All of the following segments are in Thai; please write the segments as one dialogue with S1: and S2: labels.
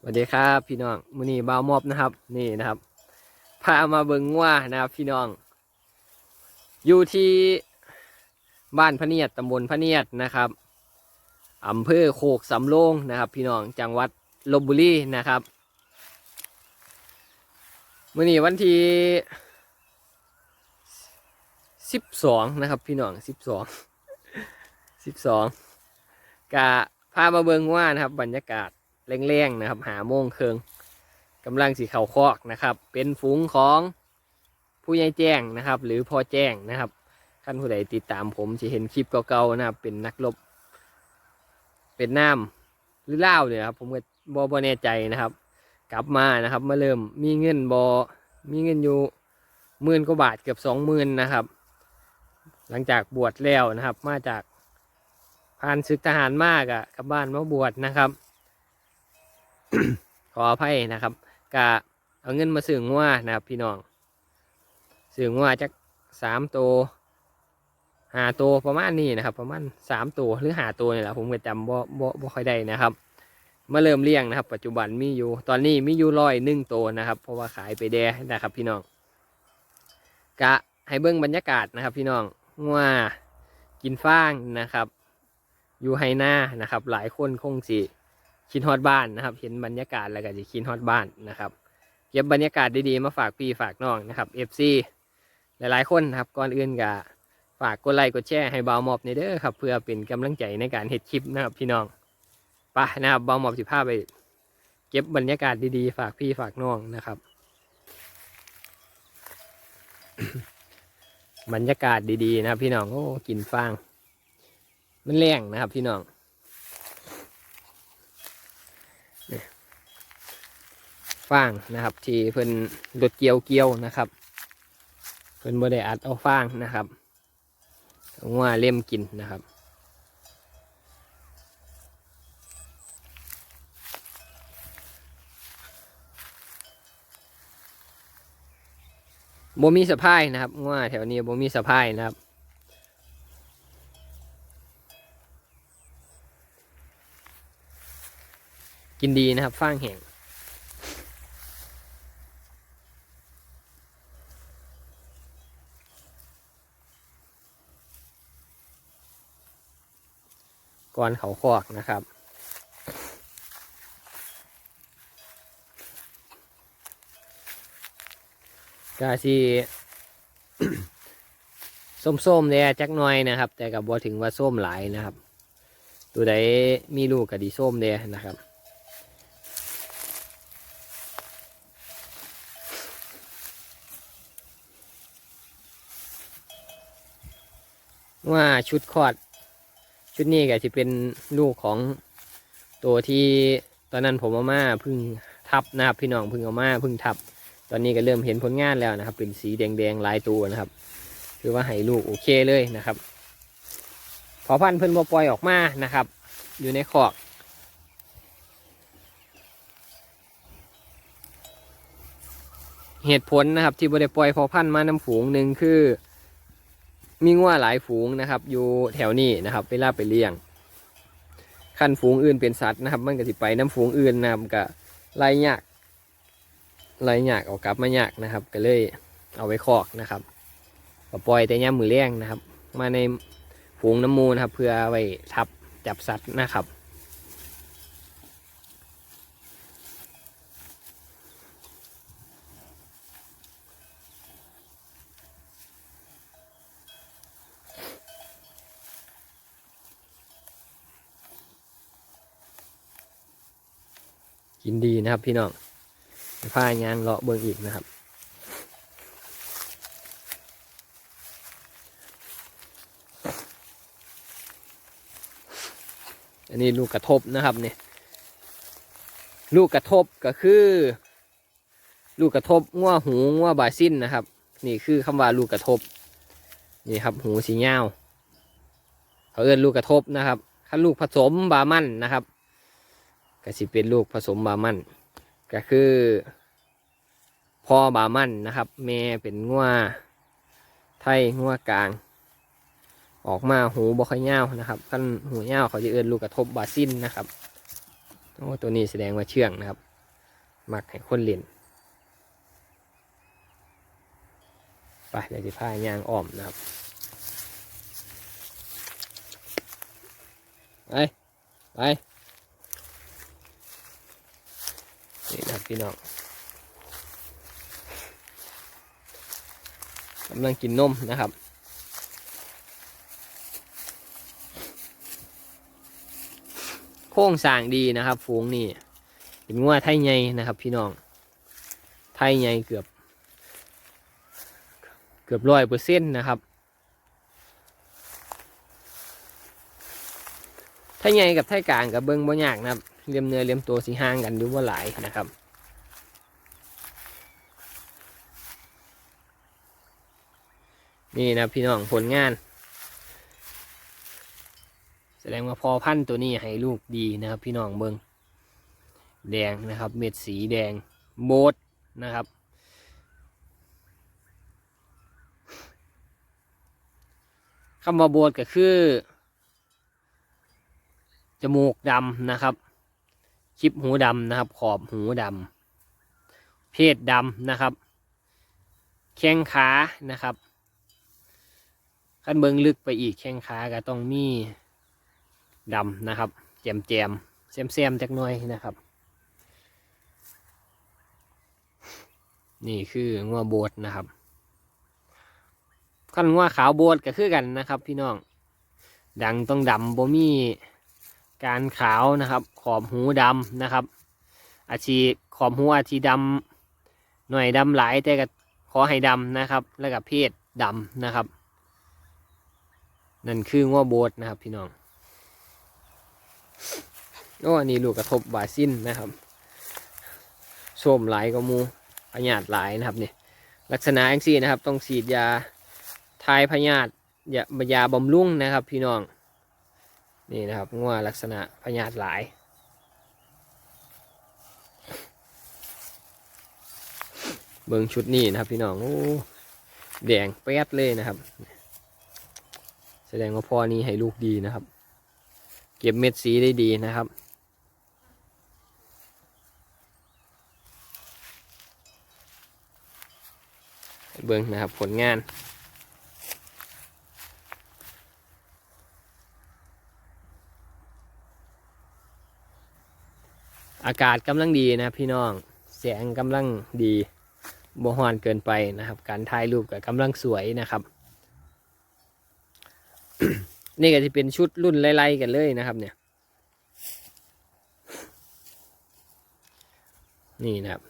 S1: สวัสดีครับพี่น้องมือนี้บ่าวมอบนะครับ นี่นะครับพามาเบิ่งงัวนะครับพี่น้อง อยู่ที่บ้านพะเนียดตำบลพะเนียดนะครับอำเภอโคกสำโรงนะครับ พี่น้องจังหวัดลบบุรีนะครับมือนี้วันที่สิบสองนะครับพี่น้องสิบสองสิบสองกะพามาเบิ่งว่านะครับบรรยากาศ แรงๆนะครับหาโมงเคืองกำลังสีเข่าคอกนะครับ เป็นฝูงของผู้ใหญ่แจ้งนะครับ หรือพ่อแจ้งนะครับท่านผู้ใดติดตามผมจะเห็นคลิปเก่าๆนะครับเป็นนักรบเป็นน้ำหรือเล่าเนี่ยครับผมก็บอบแน่ใจนะครับ กลับมานะครับมาเริ่มมีเงินบอมีเงินอยู่หมื่นกว่าบาทเกือบสองหมื่นนะครับ หลังจากบวชแล้วนะครับ มาจากผ่านศึกทหารมากอะกลับบ้านมาบวชนะครับ ขออภัยนะครับกะเอาเงินมาซื้องัวนะครับ พี่น้องซื้องัวจักสามตัวหาตัวประมาณนี้นะครับ ประมาณสามตัวหรือหาตัวนี่แหละผมก็จำบ่บ่บ่ค่อยได้นะครับมาเริ่มเลี้ยงนะครับ ปัจจุบันมีอยู่ ตอนนี้มีอยู่ร้อยหนึ่งตัวนะครับ เพราะว่าขายไปแดนะครับ พี่น้องกะให้เบิ้งบรรยากาศนะครับ พี่น้องงัวกินฟางนะครับ อยู่ไฮนานะครับ หลายคนคงสิ คิดฮอดบ้านนะครับ เห็นบรรยากาศแล้วก็จะคิดฮอดบ้านนะครับ เก็บบรรยากาศดีๆมาฝากพี่ฝากน้องนะครับ FC หลายๆคนนะครับก่อนอื่นก็ฝากกดไลค์กดแชร์ให้เบาหมอบในเด้อครับ เพื่อเป็นกำลังใจในการเฮ็ดคลิปนะครับพี่น้องไปนะครับเบาหมอบสิพาไป เก็บบรรยากาศดีๆ ฝากพี่ฝากน้องนะครับ บรรยากาศดีๆนะครับพี่น้องโอ้กินฟาง มันแรงนะครับพี่น้อง ฟางนะครับ ที่เพิ่นรถเกี่ยวเกี่ยวนะครับ เพิ่นบ่ได้อัดเอาฟางนะครับเอาว่าเล่มกินนะครับบ่มีสะพายนะครับว่าแถวนี้บ่มีสะพายนะครับกินดีนะครับฟางแห้ง ก่อนเขาคอกนะครับ กาซีส้มๆเนี่ยจักหน่อยนะครับ แต่กับบ่ถึงว่าส้มหลายนะครับ ตัวใดมีลูกกับดีส้มเนี่ยนะครับว่าชุดคอด ชุดนี้ก็จะเป็นลูกของตัวที่ตอนนั้นผมเอามาพึ่งทับนะครับ พี่น้องพึ่งเอามาพึ่งทับ ตอนนี้ก็เริ่มเห็นผลงานแล้วนะครับ เป็นสีแดงๆลายตัวนะครับ คือว่าให้ลูกโอเคเลยนะครับพอพันเพิ่นบ่ปล่อยออกมานะครับ อยู่ในคอกเหตุผลนะครับที่บ่ได้ปล่อยพอพันมาน้ำฝูงหนึ่งคือ มีงัวหลายฝูงนะครับ อยู่แถวนี้นะครับเวลาไปเลี้ยงขั้นฝูงอื่นเป็นสัตว์นะครับ มันก็สิไปน้ำฝูงอื่นนะครับก็ไล่ยากไล่ยากเอากลับมายากนะครับ ก็เลยเอาไว้คอกนะครับก็ปล่อยแต่ย่ามมือเลี้ยงนะครับ มาในฝูงน้ำมูนะครับ เพื่อไว้ทับจับสัตว์นะครับ กินดีนะครับพี่น้องผ้ายางเลาะเบิ่งอีกนะครับ อันนี้ลูกกระทบนะครับเนี่ยลูกกระทบก็คือ ลูกกระทบง้วหูง้วบาซินนะครับ นี่คือคำว่าลูกกระทบ นี่ครับ หูสีเงาเขาเอิ้นลูกกระทบนะครับถ้าลูกผสมบามั่นนะครับ ก็สิเป็นลูกผสมบามันก็คือพ่อบามันนะครับ แม่เป็นงัวไทยงัวกลาง ออกมาหูบ่ค่อยยาวนะครับขั้นหูยาวเขาจะเอื้อนลูกกระทบบาซินนะครับโอ้ตัวนี้แสดงว่าเชื่องนะครับ มักให้คนเล่นไปเดี๋ยวจะพายางอ้อมนะครับไปไป นี่นะพี่น้องกำลังกินนมนะครับโค้งสร้างดีนะครับ ฝูงนี่เป็นงัวไทยใหญ่นะครับ พี่น้อง ไทยใหญ่เกือบ เกือบร้อยเปอร์เซ็นต์นะครับไทยใหญ่กับไทยกลางกับเบิ้งบ่ยากนะครับ เลียมเนื้อเลียมตัวสีห่างกันดูว่าหลายนะครับนี่นะพี่น้องผลงาน แสดงว่าพอพันธุ์ตัวนี้ให้ลูกดีนะครับ พี่น้องเบิงแดงนะครับ เม็ดสีแดงโบดนะครับ คำว่าโบดก็คือ จมูกดำนะครับ ชิปหูดำนะครับ ขอบหูดำเพศดำนะครับ แข้งขานะครับขั้นเบิงลึกไปอีกแข้งขาก็ต้องมีดำนะครับ แจมแจมแซมแซมๆจักหน่อยนะครับ นี่คืองัวโบดนะครับขั้นงัวขาวโบดก็คือกันนะครับ พี่น้องดังต้องดำบ่มี การขาวนะครับ ขอบหูดำนะครับ อาชีขอบหูอาชีดำหน่อยดำหลายแต่ก็ขอให้ดำนะครับ แล้วก็เพศดำนะครับ นั่นคืองัวโบดนะครับ พี่น้องโอ้อันนี้ลูกกระทบบาซินนะครับส้มหลายก็มูพยาธิหลายนะครับเนี่ยลักษณะอย่างซี่นะครับ ต้องฉีดยาทายพยาธิยายาบำรุงนะครับ พี่น้อง นี่นะครับงัวลักษณะพยาธิหลาย เบิ่งชุดนี้นะครับพี่น้องโอ้แดงแป๊ดเลยนะครับ แสดงว่าพ่อนี้ให้ลูกดีนะครับ เก็บเม็ดสีได้ดีนะครับเบิ้งนะครับผลงาน อากาศกำลังดีนะพี่น้องแสงกำลังดีบ่ฮ้อนเกินไปนะครับ การถ่ายรูปกับกำลังสวยนะครับ นี่ก็จะเป็นชุดรุ่นไล่ๆกันเลยนะครับ เนี่ย นี่นะครับ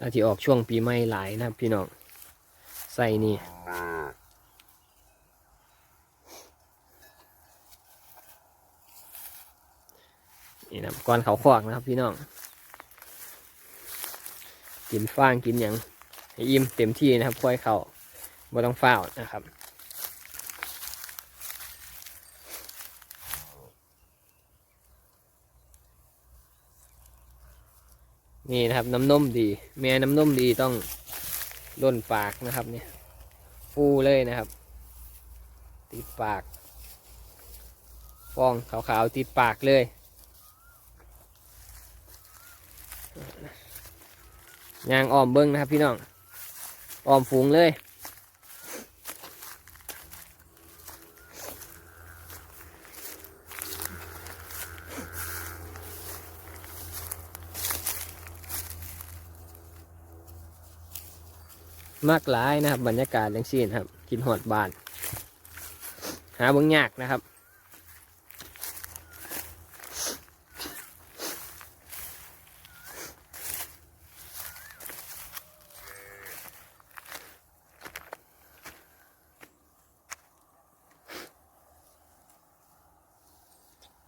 S1: อาที่ออกช่วงปีใหม่หลายนะครับ พี่น้องใส่นี่ นี่นะก่อนเขาขวากนะครับพี่น้อง กินฟางกินอย่างให้อิ่มเต็มที่นะครับค่อยเขาบ่ต้องเฝ้านะครับนี่นะครับน้ำนมดี แม่น้ำนมดีต้องล้นปากนะครับเนี่ยฟูเลยนะครับ ติดปาก ฟองขาวๆติดปากเลย ยางอ้อมเบิ้งนะครับพี่น้องอ้อมฝูงเลยมากหลายนะครับบรรยากาศอย่างนี้นะครับกินหอดบาน หาเบิ่งยากนะครับ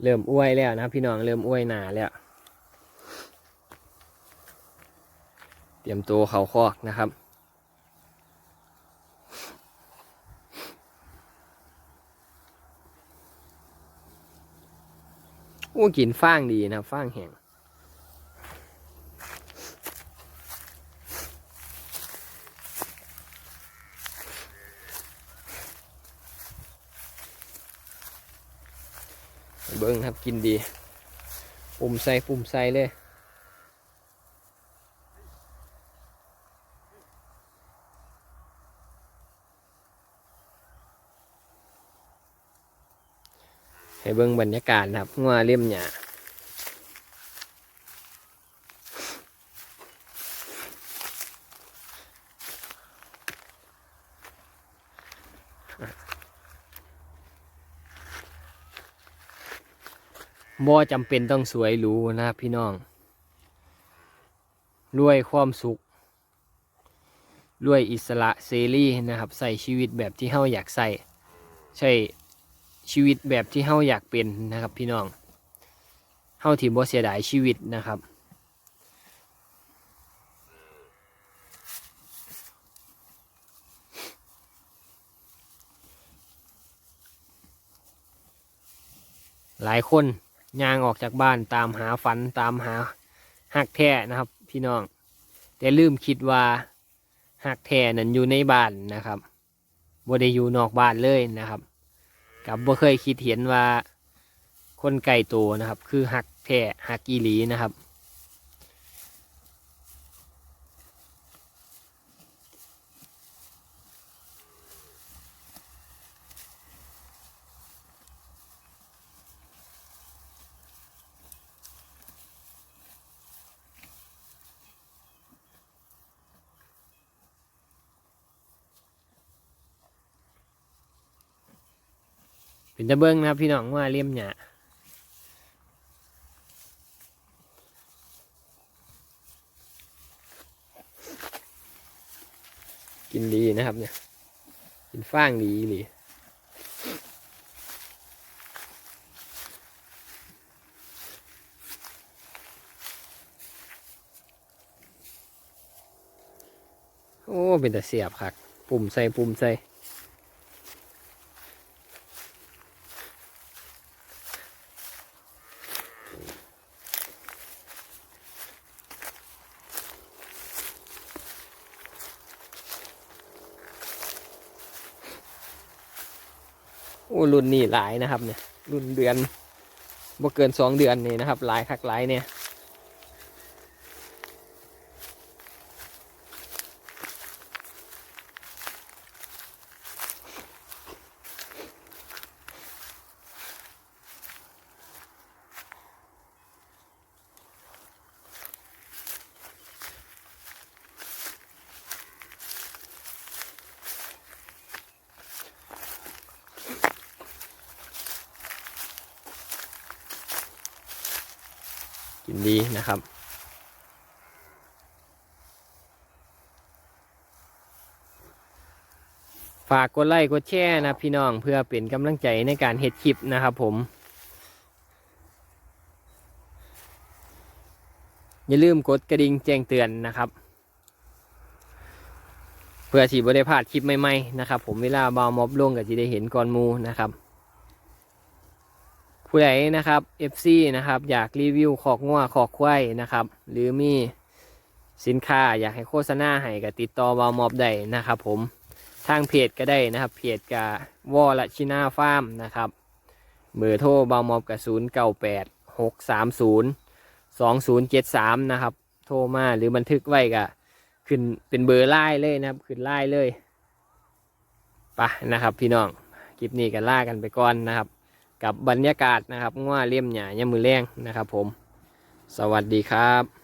S1: เริ่มอ้วยแล้วนะพี่น้องเริ่มอ้วยหนาแล้ว เตรียมตัวเขาคอกนะครับ โอ้กินฟางดีนะฟางแห้ง กินดี ปุ่มใส่ปุ่มใส่เลย ให้เบิ่งบรรยากาศนะครับงัวเลี่มเนี่ย บ่จำเป็นต้องสวยหรูนะครับพี่น้องรวยความสุขรวยอิสระเสรีนะครับใส่ชีวิตแบบที่เฮาอยากใส่ใช่ชีวิตแบบที่เฮาอยากเป็นนะครับพี่น้องเฮาที่บ่เสียดายชีวิตนะครับ หลายคน ย่างออกจากบ้านตามหาฝันตามหาหักแท้นะครับ พี่น้อง แต่ลืมคิดว่าหักแท้นั้นอยู่ในบ้านนะครับบ่ได้อยู่นอกบ้านเลยนะครับ กับบ่เคยคิดเห็นว่าคนไก่ตัวนะครับ คือหักแท้หักอีหลีนะครับ เป็นตะเบิ้งนะครับพี่น้องว่าเลี่ยมหยากินดีนะครับเนี่ย กินฟางดีหรือโอ้ เป็นแต่เสียบคัก ปุ่มใส่ปุ่มใส่ โอ้รุ่นนี้หลายนะครับเนี่ยรุ่นเดือนบ่เกินสองเดือนนี่นะครับหลายคักหลายเนี่ยินดีนะครับฝากกดไลค์กดแชร์นะพี่น้องเพื่อเป็นกำลังใจในการเฮ็ดคลิปนะครับผม อย่าลืมกดกระดิ่งแจ้งเตือนนะครับ เพื่อที่บ่ได้พลาดคลิปใหม่ๆนะครับผมเวลาบาวมอบลงก็จะได้เห็นก่อนมูนะครับ ผู้ใดนะครับ FC นะครับ อยากรีวิวขอกงัวขอกควายนะครับ หรือมีสินค้าอยากให้โฆษณาให้ก็ติดต่อบามอบได้นะครับ ผมทางเพจก็ได้นะครับ เพจกับวอลชินาฟาร์มนะครับเบอร์โทรบาวมอบกับศูนย์เก้าแปดหกสามศูนย์สองศูนย์เจ็ดสามนะครับ โทรมาหรือบันทึกไว้ก็ขึ้นเป็นเบอร์ไล่เลยนะครับ ขึ้นไล่เลยไปะนะครับ พี่น้องคลิปนี้กันล่ากันไปก่อนนะครับ กับบรรยากาศนะครับง่วเลี่ยมหยาเยี่ยมือแรงนะครับผม สวัสดีครับ